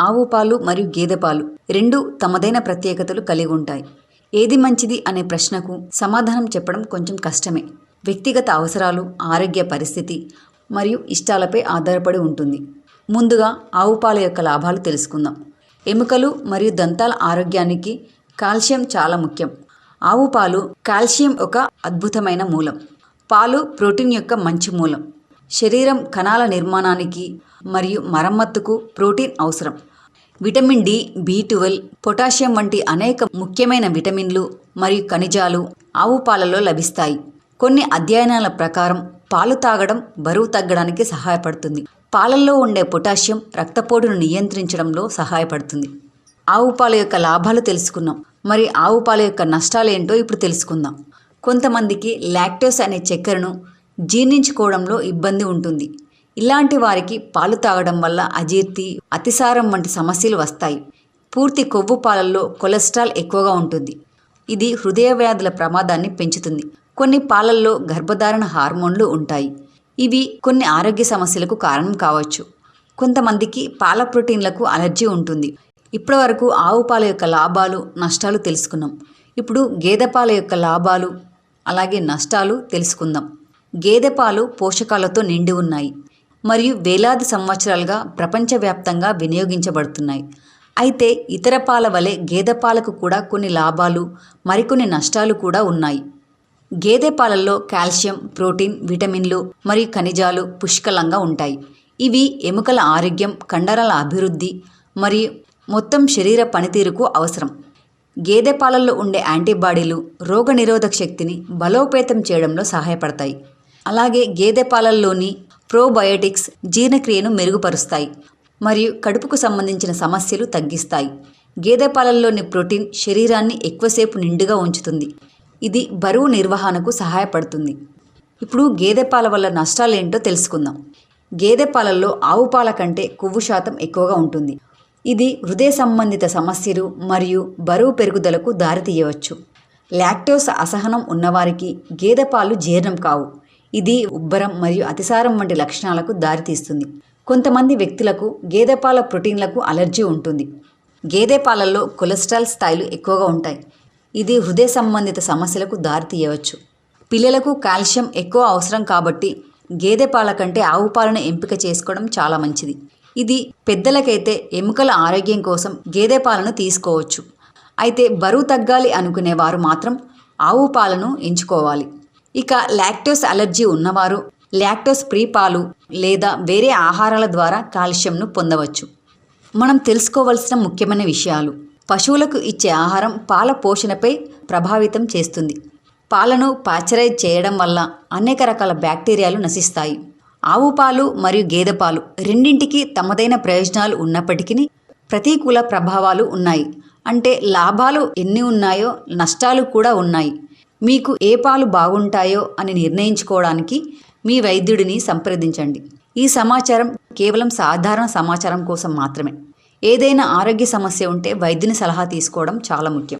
ఆవు పాలు మరియు గేదె పాలు రెండు తమదైన ప్రత్యేకతలు కలిగి ఉంటాయి. ఏది మంచిది అనే ప్రశ్నకు సమాధానం చెప్పడం కొంచెం కష్టమే. వ్యక్తిగత అవసరాలు ఆరోగ్య పరిస్థితి మరియు ఇష్టాలపై ఆధారపడి ఉంటుంది. ముందుగా ఆవు పాల యొక్క లాభాలు తెలుసుకుందాం. ఎముకలు మరియు దంతాల ఆరోగ్యానికి కాల్షియం చాలా ముఖ్యం. ఆవు పాలు కాల్షియం ఒక అద్భుతమైన మూలం. పాలు ప్రోటీన్ యొక్క మంచి మూలం. శరీరం కణాల నిర్మాణానికి మరియు మరమ్మత్తుకు ప్రోటీన్ అవసరం. Vitamin D B twelve potassium వంటి అనేక ముఖ్యమైన విటమిన్లు మరియు ఖనిజాలు ఆవు పాలలో లభిస్తాయి. కొన్ని అధ్యయనాల ప్రకారం పాలు తాగడం బరువు తగ్గడానికి సహాయపడుతుంది. పాలల్లో ఉండే పొటాషియం రక్తపోటును నియంత్రించడంలో సహాయపడుతుంది. ఆవు పాల యొక్క లాభాలు తెలుసుకున్నాం మరి ఆవు పాల యొక్క నష్టాలు ఏంటో ఇప్పుడు తెలుసుకుందాం. కొంతమందికి లాక్టోస్ అనే చక్కెరను జీర్ణించుకోవడంలో ఇబ్బంది ఉంటుంది. ఇలాంటి వారికి పాలు తాగడం వల్ల అజీర్తి అతిసారం వంటి సమస్యలు వస్తాయి. పూర్తి కొవ్వు పాలల్లో కొలెస్ట్రాల్ ఎక్కువగా ఉంటుంది. ఇది హృదయ వ్యాధుల ప్రమాదాన్ని పెంచుతుంది. కొన్ని పాలల్లో గర్భధారణ హార్మోన్లు ఉంటాయి. ఇవి కొన్ని ఆరోగ్య సమస్యలకు కారణం కావచ్చు. కొంతమందికి పాల ప్రోటీన్లకు అలర్జీ ఉంటుంది. ఇప్పటివరకు ఆవు పాల యొక్క లాభాలు నష్టాలు తెలుసుకున్నాం. ఇప్పుడు గేదె పాల యొక్క లాభాలు అలాగే నష్టాలు తెలుసుకుందాం. గేదె పాలు పోషకాలతో నిండి ఉన్నాయి. మరియు వేలాది సంవత్సరాలుగా ప్రపంచవ్యాప్తంగా వినియోగించబడుతున్నాయి. అయితే ఇతర పాల వలె గేదె పాలకు కూడా కొన్ని లాభాలు మరికొన్ని నష్టాలు కూడా ఉన్నాయి. గేదె పాలల్లో కాల్షియం ప్రోటీన్ విటమిన్లు మరియు ఖనిజాలు పుష్కలంగా ఉంటాయి. ఇవి ఎముకల ఆరోగ్యం కండరాల అభివృద్ధి మరియు మొత్తం శరీర పనితీరుకు అవసరం. గేదె పాలల్లో ఉండే యాంటీబాడీలు రోగనిరోధక శక్తిని బలోపేతం చేయడంలో సహాయపడతాయి. అలాగే గేదె పాలల్లోని ప్రోబయోటిక్స్ జీర్ణక్రియను మెరుగుపరుస్తాయి మరియు కడుపుకు సంబంధించిన సమస్యలు తగ్గిస్తాయి. గేదె పాలల్లోని ప్రోటీన్ శరీరాన్ని ఎక్కువసేపు నిండుగా ఉంచుతుంది. ఇది బరువు నిర్వహణకు సహాయపడుతుంది. ఇప్పుడు గేదె పాల వల్ల నష్టాలేంటో తెలుసుకుందాం. గేదె పాలల్లో ఆవు పాల కంటే కొవ్వు శాతం ఎక్కువగా ఉంటుంది. ఇది హృదయ సంబంధిత సమస్యలు మరియు బరువు పెరుగుదలకు దారితీయవచ్చు. లాక్టోస్ అసహనం ఉన్నవారికి గేదె పాలు జీర్ణం కావు. ఇది ఉబ్బరం మరియు అతిసారం వంటి లక్షణాలకు దారితీస్తుంది. కొంతమంది వ్యక్తులకు గేదె పాల ప్రోటీన్లకు అలర్జీ ఉంటుంది. గేదె పాలల్లో కొలెస్ట్రాల్ స్థాయిలు ఎక్కువగా ఉంటాయి. ఇది హృదయ సంబంధిత సమస్యలకు దారితీయవచ్చు. పిల్లలకు కాల్షియం ఎక్కువ అవసరం కాబట్టి గేదె పాల కంటే ఆవు పాలను ఎంపిక చేసుకోవడం చాలా మంచిది. ఇది పెద్దలకైతే ఎముకల ఆరోగ్యం కోసం గేదె పాలను తీసుకోవచ్చు. అయితే బరువు తగ్గాలి అనుకునే వారు మాత్రం ఆవు పాలను ఎంచుకోవాలి. ఇక లాక్టోస్ అలర్జీ ఉన్నవారు లాక్టోస్ ప్రీ పాలు లేదా వేరే ఆహారాల ద్వారా కాల్షియంను పొందవచ్చు. మనం తెలుసుకోవలసిన ముఖ్యమైన విషయాలు. పశువులకు ఇచ్చే ఆహారం పాల పోషణపై ప్రభావితం చేస్తుంది. పాలను పాశ్చరైజ్ చేయడం వల్ల అనేక రకాల బ్యాక్టీరియాలు నశిస్తాయి. ఆవు పాలు మరియు గేదె పాలు రెండింటికి తమదైన ప్రయోజనాలు ఉన్నప్పటికీ ప్రతికూల ప్రభావాలు ఉన్నాయి. అంటే లాభాలు ఎన్ని ఉన్నాయో నష్టాలు కూడా ఉన్నాయి. మీకు ఏ పాలు బాగుంటాయో అని నిర్ణయించుకోవడానికి మీ వైద్యుడిని సంప్రదించండి. ఈ సమాచారం కేవలం సాధారణ సమాచారం కోసం మాత్రమే. ఏదైనా ఆరోగ్య సమస్య ఉంటే వైద్యుని సలహా తీసుకోవడం చాలా ముఖ్యం.